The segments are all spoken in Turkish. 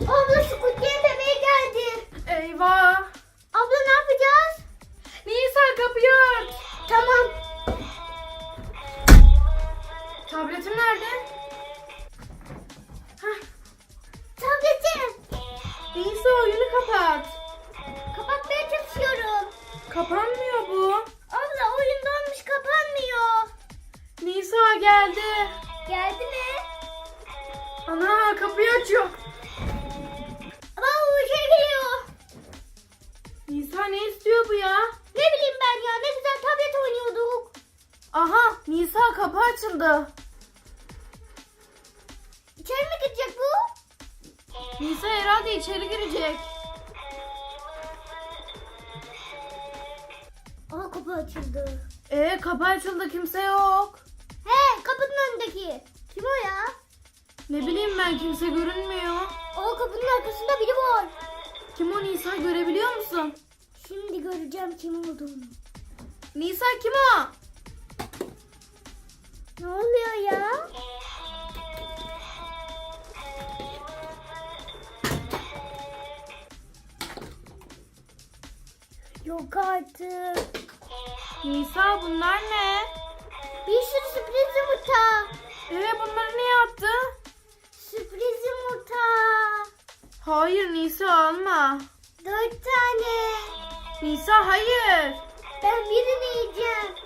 Abla Squid Game bebeği geldi. Eyvah. Abla ne yapacağız? Nisa kapıyı aç. Tamam. Tabletim nerede? Hah. Tabletim. Nisa oyunu kapat. Kapatmaya çalışıyorum. Kapanmıyor bu. Abla oyun donmuş kapanmıyor. Nisa geldi. Geldi mi? Ana kapıyı açıyor. Aha Nisa kapı açıldı. İçeri mi gidecek bu? Nisa herhalde içeri girecek. Aa kapı açıldı. Ee kapı açıldı kimse yok. He kapının önündeki. Kim o ya? Ne bileyim ben kimse görünmüyor. O kapının arkasında biri var. Kim o Nisa görebiliyor musun? Şimdi göreceğim kim olduğunu. Nisa kim o? Ne oluyor ya? Yok artık. Nisa bunlar ne? Bir sürü sürpriz yumurta. Ee bunları niye attı? Sürpriz yumurta. Hayır Nisa alma. Dört tane. Nisa hayır. Ben birini yiyeceğim.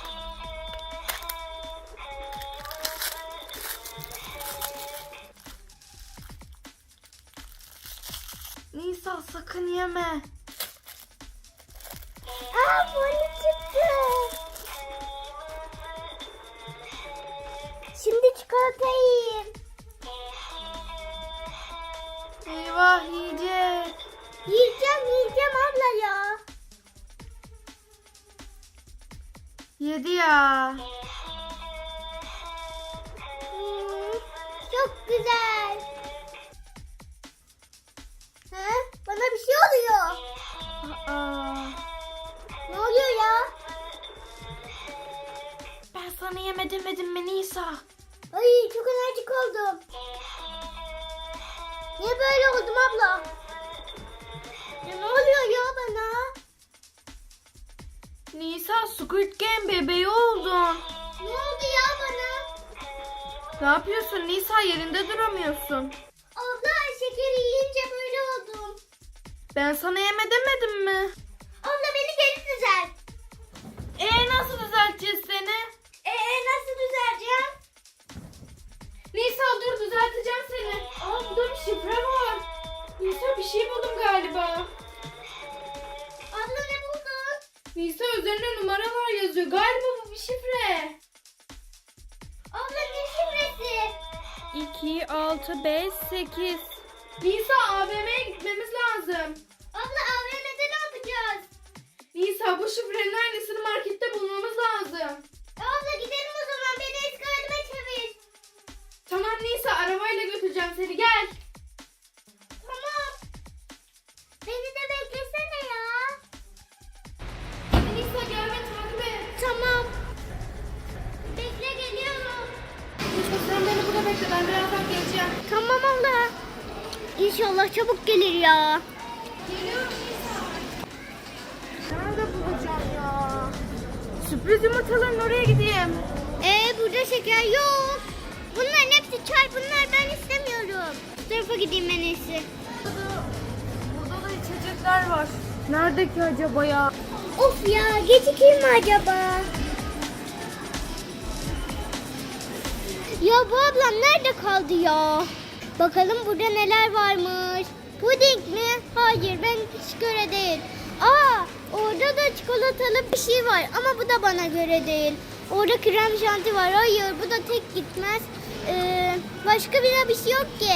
Sakın yeme. Aa böyle çıktı. Şimdi çikolata yiyeyim. Eyvah yiyecek. Yiyeceğim yiyeceğim abla ya. Yedi ya. Hmm, çok güzel. Bana bir şey oluyor. Aa, Ne oluyor ya? ben sana yeme demedim mi Nisa? Ay çok enerjik oldum. Niye böyle oldum abla? Ya ne oluyor ya bana? Nisa Squid Game bebeği oldun. Ne oldu ya bana? Ne yapıyorsun Nisa yerinde duramıyorsun. Abla şekeri yiyince böyle. Ben sana yeme demedim mi? Abla beni geri düzelt. Ee nasıl düzelteceğiz seni? Ee nasıl düzeleceğim? Nisa dur düzelteceğim seni. Aa burada bir şifre var. Nisa bir şey buldum galiba. Abla ne buldun? Nisa üzerinde numaralar yazıyor. Galiba bu bir şifre. Abla ne şifresi? 2, 6, 5, 8. Nisa AVM'ye gitmemiz lazım. Abla AVM'de ne yapacağız? Nisa bu şifrenin aynısını markette şeyler var. Nerede ki acaba ya? Of ya gecikeyim mi acaba? Ya bu ablam nerede kaldı ya? Bakalım burada neler varmış. Puding mi? Hayır ben hiç göre değil. Aa orada da çikolatalı bir şey var ama bu da bana göre değil. Orada krem şanti var. Hayır bu da tek gitmez. Ee, başka bir bir şey yok ki.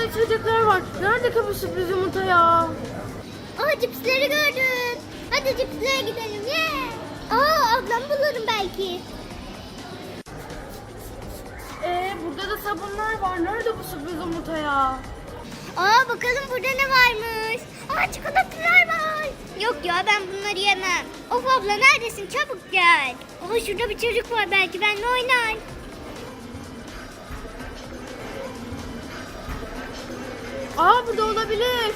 Burada da içecekler var. Nerede ki bu sürpriz yumurta ya? Aa cipsleri gördüm. Hadi cipslere gidelim. Yeah. Aa ablam bulurum belki. Ee, burada da sabunlar var. Nerede bu sürpriz yumurta ya? Aa bakalım burada ne varmış. Aa çikolatalar var. Yok ya ben bunları yemem. Of abla neredesin çabuk gel. Aa şurada bir çocuk var belki benimle oynar. Aa burada olabilir.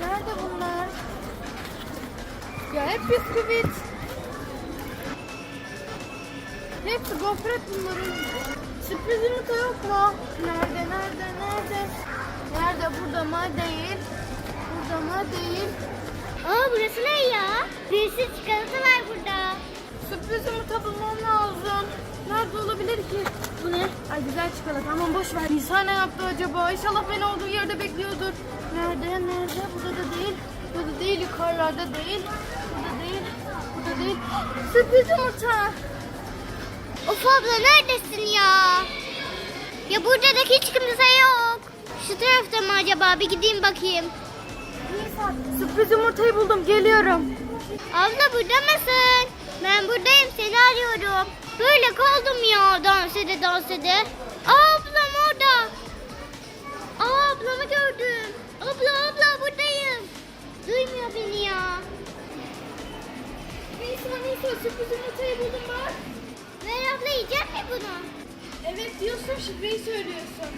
Nerede bunlar? Ya hep bisküvit. Hepsi gofret bunların. Sürpriz yumurta yok mu? Nerede, nerede, nerede? Nerede? Burada mı? Değil. Burada mı? Değil. Aa burası ne ya? Bir sürü çikolata var burada. Sürpriz yumurta bulmam lazım. Nerede olabilir ki? Bu ne? Ay güzel çikolata. Aman boş ver. Nisa ne yaptı acaba? İnşallah beni olduğu yerde bekliyordur. Nerede? Nerede? Burada da değil. Burada değil. Yukarılarda değil. Burada değil. Burada değil. Sürpriz yumurta. Of abla neredesin ya? Ya burada da hiç kimse yok. Şu tarafta mı acaba? Bir gideyim bakayım. Nisa sürpriz yumurtayı buldum. Geliyorum. Abla burada mısın? Ben buradayım seni arıyorum. Böyle kaldım ya dans ede dans ede. Aa, ablam orada. Aa, ablamı gördüm. Abla abla buradayım. Duymuyor beni ya. Nisa Nisa sürpriz yumurtayı buldum bak. Ver abla yiyecek mi bunu? Evet diyorsun şifreyi söylüyorsun.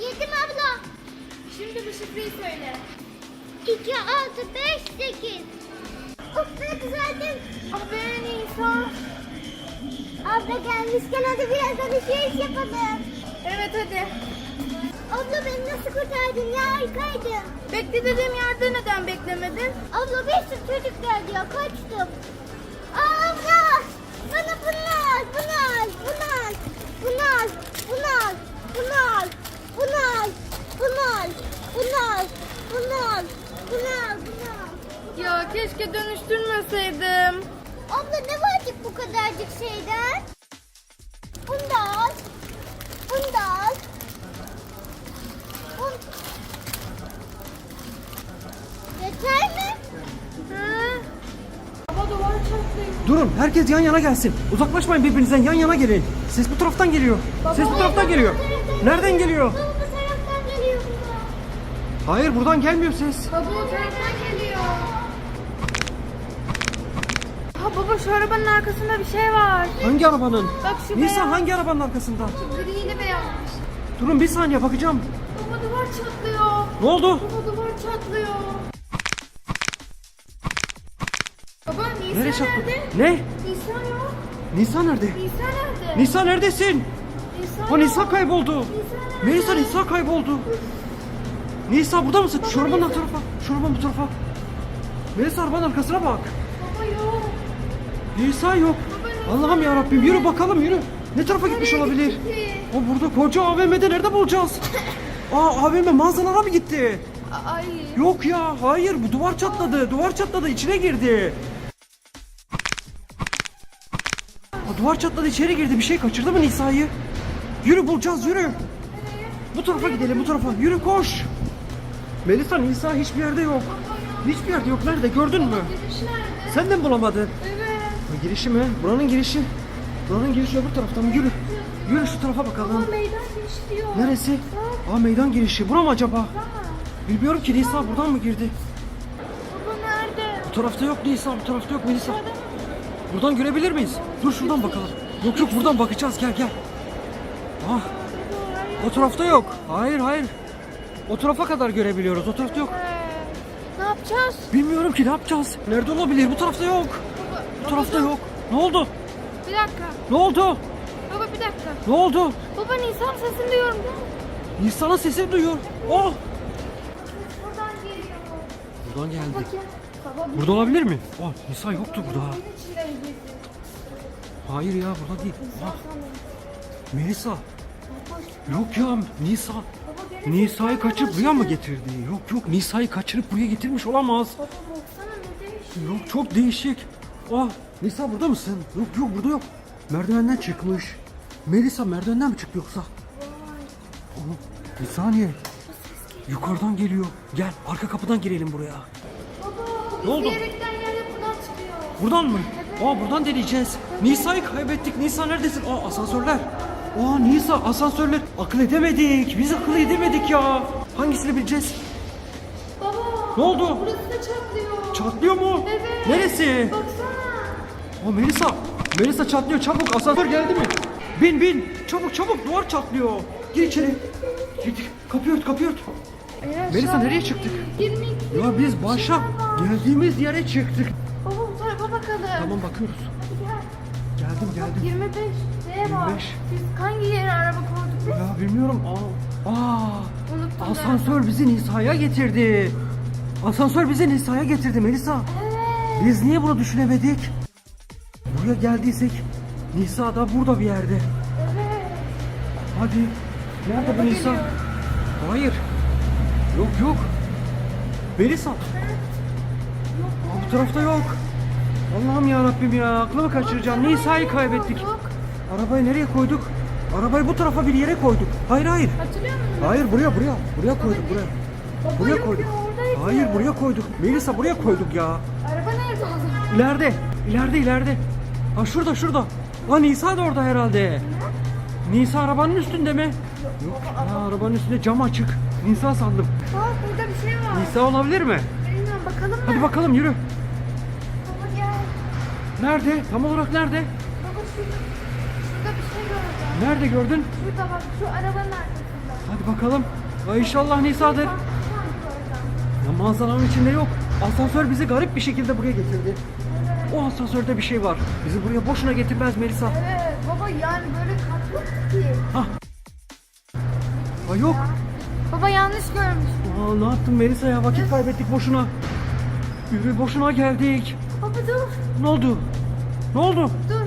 Yedim abla. Şimdi bu şifreyi söyle. 2, 6, 5, 8. Of ne güzeldim. Ah be Nisa. Abla gelmişken hadi biraz alışveriş yapalım. Evet hadi. Abla beni nasıl kurtardın ya harikaydın. Bekle dediğim yerde neden beklemedin? Abla bir sürü çocuk geldi ya kaçtım. Aa, abla bana bunu al bunu al bunu al bunu al bunu al bunu al bunu al bunu al bunu al bunu al bunu al bunu al. Ya keşke dönüştürmeseydim. Abla ne var ki bu kadarcık şeyden? Bunu da al. Bunu da al. Bun... Yeter mi? Hı? Baba duvar çatlıyor. Durun herkes yan yana gelsin. Uzaklaşmayın birbirinizden yan yana gelin. Ses bu taraftan geliyor. Ses bu taraftan geliyor. Nereden geliyor? Baba bu taraftan geliyor baba. Hayır buradan gelmiyor ses. Baba o taraftan şu arabanın arkasında bir şey var. Hangi arabanın? Bak şu Nisa beyaz. hangi arabanın arkasında? Griyle beyazmış. Durun bir saniye bakacağım. Baba duvar çatlıyor. Ne oldu? Baba duvar çatlıyor. Baba Nisa Nereye çarptı? nerede? Ne? Nisa yok. Nisa nerede? Nisa nerede? Nisa neredesin? Nisa O. Nisa kayboldu. Nisa nerede? Melisa Nisa kayboldu. Nisa burada mısın? Şu arabanın bu tarafa. Şu arabanın bu tarafa. Melisa arabanın arkasına bak. Baba yok. Nisa yok. Allah'ım ya Rabbim yürü bakalım yürü. Ne tarafa gitmiş olabilir? O burada koca AVM'de nerede bulacağız? Aa AVM mağazalara mı gitti? Ay. Yok ya hayır bu duvar çatladı. Duvar çatladı içine girdi. Aa, duvar çatladı içeri girdi. Bir şey kaçırdı mı Nisa'yı? Yürü bulacağız yürü. Bu tarafa gidelim bu tarafa. Yürü koş. Melisa Nisa hiçbir yerde yok. Hiçbir yerde yok. Nerede gördün mü? Sen de mi bulamadın? Girişi mi? Buranın girişi. Buranın girişi öbür taraftan. Yürü. Yürü şu tarafa bakalım. Baba meydan giriş diyor. Neresi? Aa meydan girişi. Bura mı acaba? Baba. Bilmiyorum ki Nisa buradan mı girdi? Baba nerede? Bu tarafta yok Nisa, bu tarafta yok Melisa. Buradan görebilir miyiz? Dur şuradan bakalım. Yok yok buradan bakacağız gel gel. Ah o tarafta yok. Hayır hayır. O tarafa kadar görebiliyoruz. O tarafta yok. Ee, ne yapacağız? Bilmiyorum ki ne yapacağız. Nerede olabilir? Bu tarafta yok. Bu tarafta yok. Ne oldu? Bir dakika. Ne oldu? Baba bir dakika. Ne oldu? Baba Nisan sesini duyuyorum değil mi? Nisa'nın sesini duyuyor. Oh! Buradan geliyor. Buradan geldi. Bakayım. Baba bu Burada olabilir mi? Aa, Nisa yoktu burada. evin gizli? Hayır ya burada değil. Aa, Melisa. Yok ya Nisa. Baba gene Nisa'yı seslenmeye kaçırıp buraya mı başladı. getirdi? Yok yok Nisa'yı kaçırıp buraya getirmiş olamaz. Baba baksana ne. Yok çok değişik. Ah Nisa burada mısın? Yok yok burada yok. Merdivenden çıkmış. Melisa merdivenden mi çıktı yoksa? Oğlum bir saniye. Yukarıdan geliyor. Gel arka kapıdan girelim buraya. Baba Ne oldu? Diyerekten yerde buradan çıkıyor. Buradan mı? Aa buradan deneyeceğiz. Nisa'yı kaybettik. Nisa neredesin? Aa asansörler. Aa Nisa asansörler. Akıl edemedik. Biz akıl edemedik ya. Hangisini bileceğiz? Baba Ne oldu? burası da çatlıyor. Çatlıyor mu? Evet. Neresi? Baksana. Aa Melisa. Melisa çatlıyor çabuk. Asansör geldi mi? Bin bin. Çabuk çabuk duvar çatlıyor. Gir içeri. Gir. Kapıyı ört kapıyı ört. Eğer Melisa, nereye çıktık? 22 Ya biz başa geldiğimiz yere çıktık. Baba bu tarafa bakalım. Tamam bakıyoruz. Hadi gel. Geldim geldim. 25 D var. 25. Biz hangi yere araba koyduk biz? Ya bilmiyorum. Aa. Aa. Unuttum Asansör bizi Nisa'ya getirdi. Asansör bizi Nisa'ya getirdi Melisa. Evet. Biz niye bunu düşünemedik? Buraya geldiysek Nisa da burada bir yerde. Evet. Hadi. Nerede bu Nisa? geliyor. Hayır. Yok yok. Melisa. Aa, bu tarafta yok. Allah'ım ya Rabbim ya aklımı kaçıracağım. Nisa'yı kaybettik. Yok. Arabayı nereye koyduk? Arabayı bu tarafa bir yere koyduk. Hayır hayır. Hatırlıyor musun? Hayır buraya buraya. Buraya koyduk buraya. Baba Buraya yok koyduk. ya, oradaydı. Hayır buraya koyduk. Melisa buraya koyduk ya. Araba nerede oldu? İleride. ileride ileride. Ha şurada şurada. Ha Nisa da orada herhalde. Nisa arabanın üstünde mi? Yok. Ha, arabanın üstünde cam açık. Nisa sandım. Bak burada bir şey var. Nisa olabilir mi? Bilmiyorum bakalım mı? Hadi bakalım yürü. Baba gel. Nerede? Tam olarak nerede? Baba şurada, şurada bir şey gördüm. Nerede gördün? Şurada bak şu arabanın arkasında. Hadi bakalım. Ha, inşallah Nisa'dır. Ya manzaranın içinde yok. Asansör bizi garip bir şekilde buraya getirdi. O asansörde bir şey var. Bizi buraya boşuna getirmez Melisa. Evet baba yani böyle katlı ki. Ha yok. Baba yanlış görmüş. Aa, ne yaptın Melisa ya? Vakit kaybettik boşuna. Yürü boşuna geldik. Baba dur Ne oldu? Ne oldu? dur.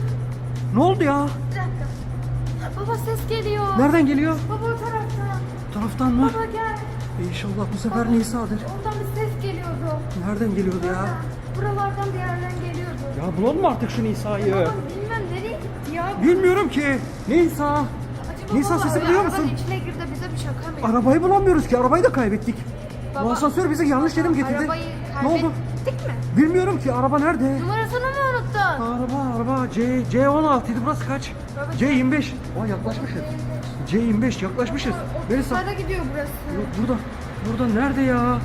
Ne oldu ya? Bir dakika. Baba ses geliyor. Nereden geliyor? Baba o taraftan. Taraftan mı? Baba gel. İnşallah bu sefer Nisa'dır. Oradan bir ses geliyordu. Nereden geliyordu ya? Buralardan bir yerden geliyordu. Ya bulalım mı artık şu Nisa'yı? Bilmem nereye gitti ya. Bilmiyorum ki. Nisa. Acaba Nisa sesi duyuyor arabanın musun? içine girdi bize bir şaka mı? Arabayı bulamıyoruz ki. Arabayı da kaybettik. Bu Baba, asansör bizi yanlış yere mi getirdi? Arabayı Ne oldu? kaybettik mi? Bilmiyorum ki. Araba nerede? Numarasını mı unuttun? Araba araba C C16 idi burası kaç? C25. Aa yaklaşmışız. C25 yaklaşmışız. Melisa. Otuzlara gidiyor burası. Yok burada. Burada nerede ya?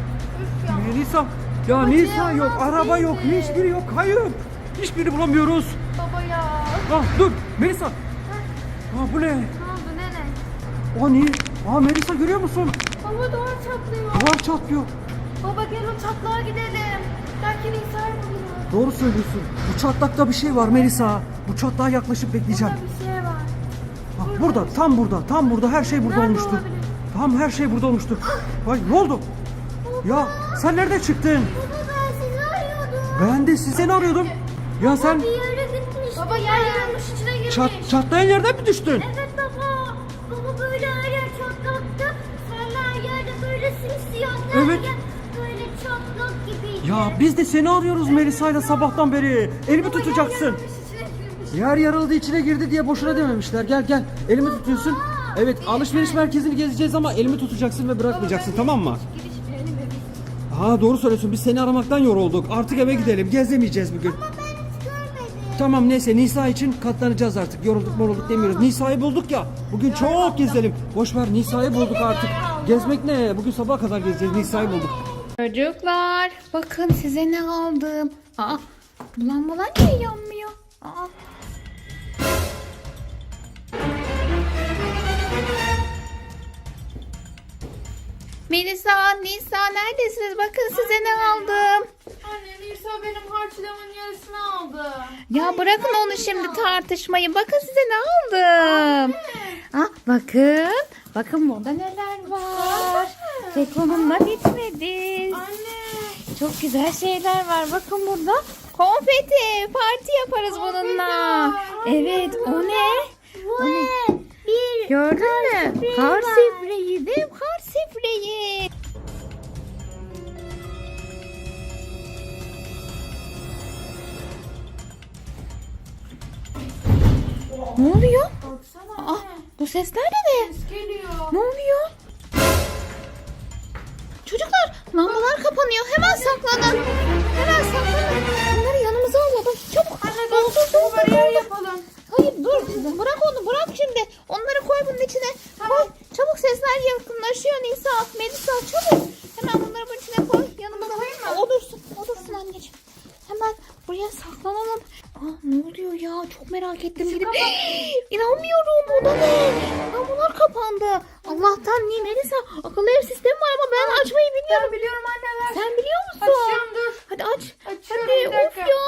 Üf ya. Melisa. Ya Nisa C16 yok, araba yok, değildi. hiçbiri yok. Kayıp. Hiçbirini bulamıyoruz. Baba ya. Ah dur Melisa. Aa bu ne? Ne oldu nene? Aa ne? Aa Melisa görüyor musun? Baba duvar çatlıyor. Duvar çatlıyor. Baba gel o çatlağa gidelim. Belki Nisa'yı buluruz. Doğru söylüyorsun. Bu çatlakta bir şey var Melisa. Bu çatlağa yaklaşıp bekleyeceğim. Burada bir şey var. Bak burada, tam burada, tam burada her şey burada Nerede olmuştu. olabilir? Tam her şey burada olmuştu. Vay ne oldu? Ya sen nerede çıktın? Baba ben sizi arıyordum. Ben de sizi seni arıyordum. Ya sen Bir yere gitmiş. Baba yer yarılmış içine girmiş. çat, çatlayan yerden mi düştün? Evet baba. Baba böyle her yer çatlaktı. Sonra her yerde böyle simsiyah. her Evet. Böyle çatlak gibiydi. Ya biz de seni arıyoruz Melisa'yla sabahtan beri. Elimi Baba yer tutacaksın. yarılmış içine girmiş. Yer yarıldı içine girdi diye boşuna dememişler. Gel gel elimi tutuyorsun. Evet alışveriş merkezini gezeceğiz ama elimi tutacaksın ve bırakmayacaksın tamam mı? Giriş benim evim. Ha doğru söylüyorsun biz seni aramaktan yorulduk. Artık eve gidelim gezemeyeceğiz bugün. Ama ben hiç görmedim. Tamam neyse Nisa için katlanacağız artık. Yorulduk morulduk demiyoruz. Nisa'yı bulduk ya. Bugün çok gezelim. Boş ver Nisa'yı bulduk artık. Gezmek ne? Bugün sabaha kadar gezeceğiz. Nisa'yı bulduk. Çocuklar bakın size ne aldım. Aa, bu lambalar niye yanmıyor? Aa. Melisa, Nisa neredesiniz? Bakın size ne aldım. Anne Nisa benim harçlığımın yarısını aldı. Ya bırakın onu şimdi tartışmayı. Bakın size ne aldım. Ah, bakın. Bakın burada neler var. Onunla bitmedi. Anne. çok güzel şeyler var. Bakın burada konfeti. Parti yaparız bununla. Evet o ne? O ne? Bir Gördün mü? Kar spreyi değil mi? Kar spreyi. Ne oluyor? Baksana Aa, bu sesler de ne? ses geliyor. Ne oluyor? Çocuklar lambalar kapanıyor. Hemen saklanın. Hemen saklanın. Bunları yanımıza alalım. Çabuk. Doldur doldur Bariyer doldur. yapalım. Hayır dur. Bırak onu bırak şimdi. Onları koy bunun içine. Koy. Çabuk sesler yakınlaşıyor Nisa. Melisa çabuk. Hemen bunları bunun içine koy. Yanımıza koyayım mı? O dursun. O dursun anneciğim. Hemen buraya saklanalım. Aa, ne oluyor ya? Çok merak ettim. Gidip... İnanmıyorum. O da ne? Lambalar kapandı. Allah'tan niye Melisa? Akıllı ev sistemi var ama ben açmayı bilmiyorum. Ben biliyorum anne ver. Sen biliyor musun? Açıyorum dur. Hadi aç. Açıyorum, Hadi bir of dakika. ya.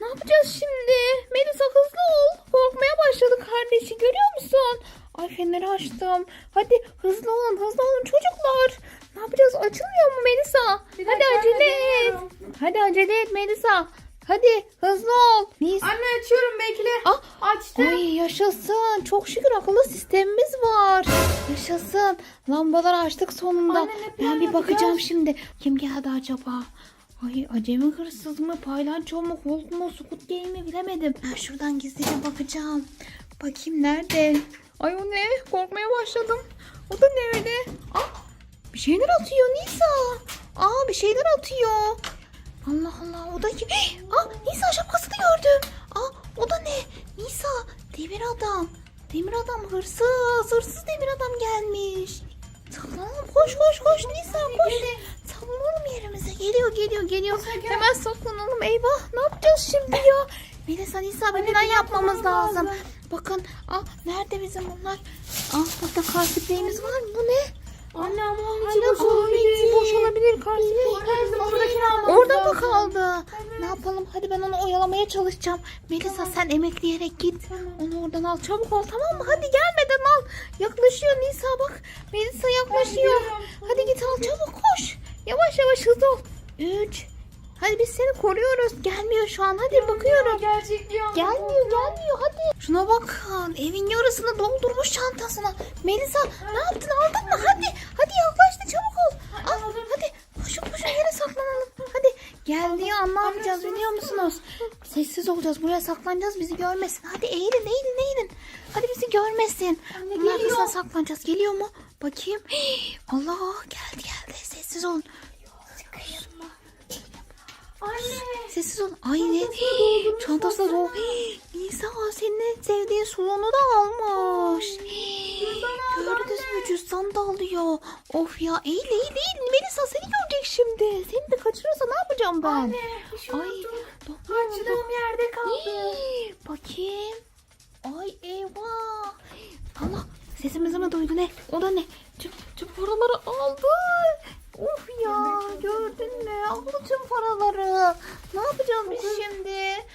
Ne yapacağız şimdi? Melisa hızlı ol. Korkmaya başladı kardeşi görüyor musun? Ay feneri açtım. Hadi hızlı olun hızlı olun çocuklar. Ne yapacağız? Açılmıyor mu Melisa? Bir Hadi dakika, acele ben de et. deniyorum. Hadi acele et Melisa. Hadi hızlı ol. Nisa. Anne açıyorum bekle. Ah, Açtım. Ay yaşasın. Çok şükür akıllı sistemimiz var. Yaşasın. Lambaları açtık sonunda. Anne, ben bir bakacağım şimdi. Kim geldi acaba? Ay acemi hırsız mı, paylanço mu, Hulk mu, Squid Game mi bilemedim. Ben şuradan gizlice bakacağım. Bakayım nerede? Ay o ne? Korkmaya başladım. O da ne öyle? Ah, bir şeyler atıyor Nisa. Aa bir şeyler atıyor. Allah Allah o da kim? Aa Nisa şapkasını gördüm. Aa o da ne? Nisa demir adam. Demir adam hırsız. Hırsız demir adam gelmiş. Saklanalım koş koş koş Nisa koş. Saklanalım yerimize. Geliyor geliyor geliyor. Hemen saklanalım. Eyvah ne yapacağız şimdi ya? Melisa Nisa bir plan yapmamız lazım. Bakın ah nerede bizim bunlar? Ah burada kar spreyimiz var mı? Bu ne? Anne ama onun içi boş olabilir. boş olabilir kar spreyi. Oradakini almamız Orada mı kaldı? Ne yapalım? Hadi ben onu oyalamaya çalışacağım. Melisa sen emekleyerek git. Onu oradan al. Çabuk ol tamam mı? Hadi gelmeden al. Yaklaşıyor Nisa bak. Melisa yaklaşıyor. Hadi git al çabuk koş. Yavaş yavaş hızlı ol. Üç. Hadi biz seni koruyoruz. Gelmiyor şu an. Hadi bakıyorum. Gerçek diyor. Gelmiyor gelmiyor hadi. Şuna bakın evin yarısını doldurmuş çantasına. Melisa ne yaptın aldın mı? Hadi hadi yaklaştı çabuk ol. Al hadi koşun koşun yere saklanalım. Hadi geldi ya ne yapacağız biliyor musunuz? Sessiz olacağız buraya saklanacağız bizi görmesin. Hadi eğilin eğilin eğilin. Hadi bizi görmesin. Bunun arkasına saklanacağız geliyor mu? Bakayım. Allah geldi geldi sessiz olun. Anne. Sessiz ol. Ay ne? Çantası da dolu. Nisa senin en sevdiğin salonu da almış. Gördünüz mü cüzdan da alıyor. Of ya eğil eğil eğil. Melisa seni görecek şimdi. Seni de kaçırırsa ne yapacağım ben? Anne. Şey Ay Harçlığım yerde kaldı. Bakayım. Ay eyvah. Allah sesimizi mi duydu ne? O da ne? Tüm, tüm paraları aldı. Of ya gördün mü? Tüm paraları. Ne yapacağız biz şimdi?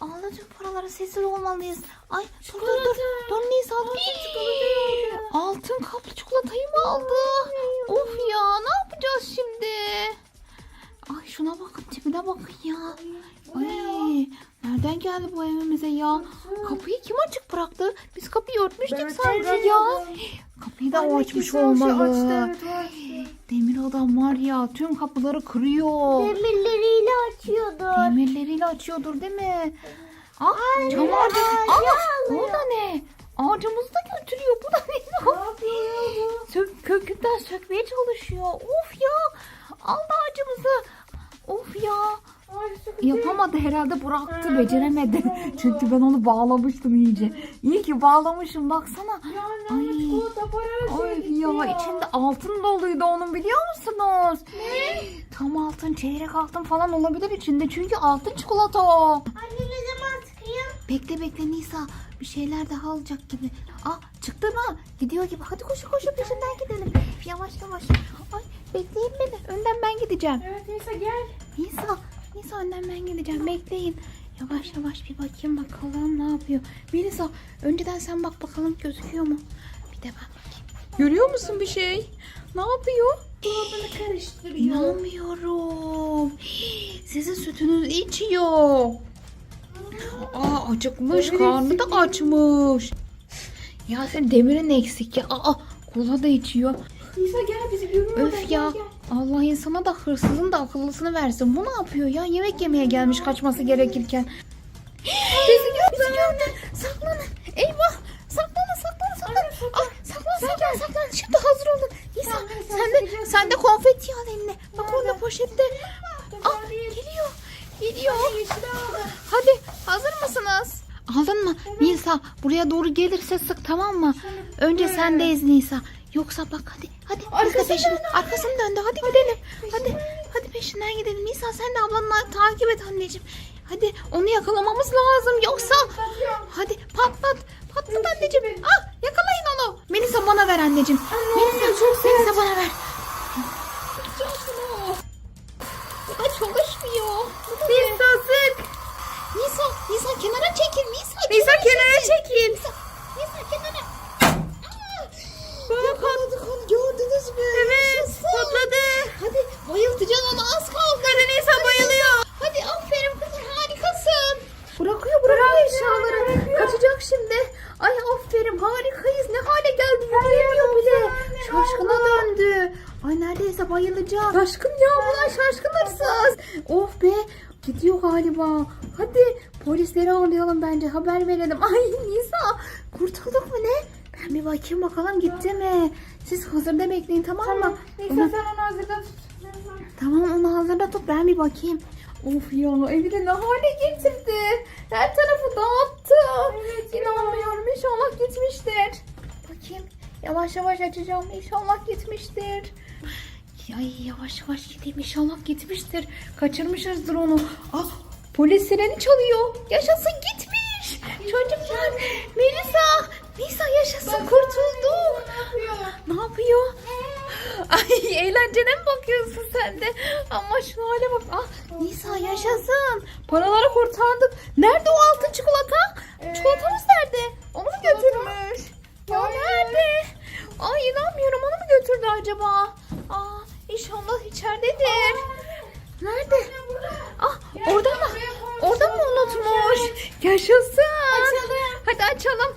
Aldı tüm paraları sessiz olmalıyız. Ay dur dur dur. Dur Nisa dur. Altın kaplı çikolatayı mı aldı? Of ya ne yapacağız şimdi? Ay şuna bakın tipine bakın ya. Ay nereden geldi bu evimize ya? Kapıyı kim açık bıraktı? Biz kapıyı örtmüştük Ben sanki ya. Kapıyı da o açmış olmalı. Açtı evet açtı. Demir adam var ya tüm kapıları kırıyor. Demirleriyle açıyordu. Demirleriyle açıyordur değil mi? Ah çam ağacı. Ah o da ne? Ağacımızı da götürüyor. Bu da ne? Ne yapıyor? Sök, kökünden sökmeye çalışıyor. Of ya. Aldı ağacımızı. Of ya. Yapamadı herhalde bıraktı beceremedi. Çünkü ben onu bağlamıştım iyice. İyi ki bağlamışım baksana. Ay. Ay ya içinde altın doluydu onun biliyor musunuz? Ne? Tam altın çeyrek altın falan olabilir içinde çünkü altın çikolata o. Anne ne zaman çıkıyor? Bekle bekle Nisa bir şeyler daha alacak gibi. Aa çıktı mı? Gidiyor gibi. Hadi koşu koşu peşinden gidelim. Yavaş yavaş. Ay bekleyin beni. Önden ben gideceğim. Evet Nisa gel. Nisa, Nisa önden ben gideceğim. Bekleyin. Yavaş yavaş bir bakayım bakalım ne yapıyor. Melisa önceden sen bak bakalım gözüküyor mu? Bir de ben bakayım. Görüyor musun bir şey? Ne yapıyor? Dolabını karıştırıyor. İnanmıyorum. Sizin sütünüzü içiyor. Aa acıkmış, karnı da açmış. Ya sen demirin eksik ya. Aa kola da içiyor. Nisa gel bizi görüyorlar. Öf gel, ya. gel. Allah insana da hırsızın da akıllısını versin. Bu ne yapıyor ya? Yemek yemeye gelmiş kaçması gerekirken. bizi gördü. Saklanın. Eyvah. Saklanın saklanın saklanın. Ah, saklan saklan saklan. Şimdi hazır olun. Nisa sen de, sen de konfeti al eline. Bak orada poşette. Ah geliyor. Geliyor. Hadi hazır mısınız? Aldın mı? Nisa buraya doğru gelirse sık tamam mı? Önce sendeyiz Nisa. Yoksa bak hadi hadi de peşin, arkasını döndü hadi gidelim. Hadi hadi peşinden gidelim. Nisa sen de ablanla takip et anneciğim. Hadi onu yakalamamız lazım yoksa hadi patlat patlat anneciğim. Ah yakalayın onu. Melisa bana ver anneciğim. Melisa Melisa bana ver. Da çalışmıyor. Nisa sık. Nisa, Nisa kenara çekil. Nisa, Nisa kenara çekil. Nisa, Nisa kenara. Aa, Yakaladık onu mü? Evet patladı. Hadi bayıltacaksın onu az kaldı. Hadi Nisa bayılıyor. Hadi aferin kızım harikasın. Bırakıyor bırakıyor eşyaları. Kaçacak şimdi. Ay aferin harikayız. Ne hale geldi yürüyemiyor bile. Şaşkına döndü. Ay neredeyse bayılacak. Şaşkın ya bunlar şaşkın hırsız. Of be gidiyor galiba. Hadi polisleri arayalım bence haber verelim. Ay bakayım. Of ya evi de ne hale getirdi. Her tarafı dağıttı. İnanmıyorum inşallah gitmiştir. Bakayım yavaş yavaş açacağım inşallah gitmiştir. Ay yavaş yavaş gideyim inşallah gitmiştir. Kaçırmışızdır onu. Ah polis sireni çalıyor. Yaşasın gitmiş. Çocuklar Melisa. Nisa yaşasın kurtulduk. Ne yapıyor? Ay eğlencene mi bakıyorsun sen de? Ama şu hale bak. Ah Nisa yaşasın. Paraları kurtardık. Nerede o altın çikolata? Çikolatamız nerede? Onu mu götürmüş? Ya nerede? Ay inanmıyorum onu mu götürdü acaba? Aa inşallah içeridedir. Nerede? Ah orada mı? Orada mı unutmuş? Yaşasın. Hadi açalım.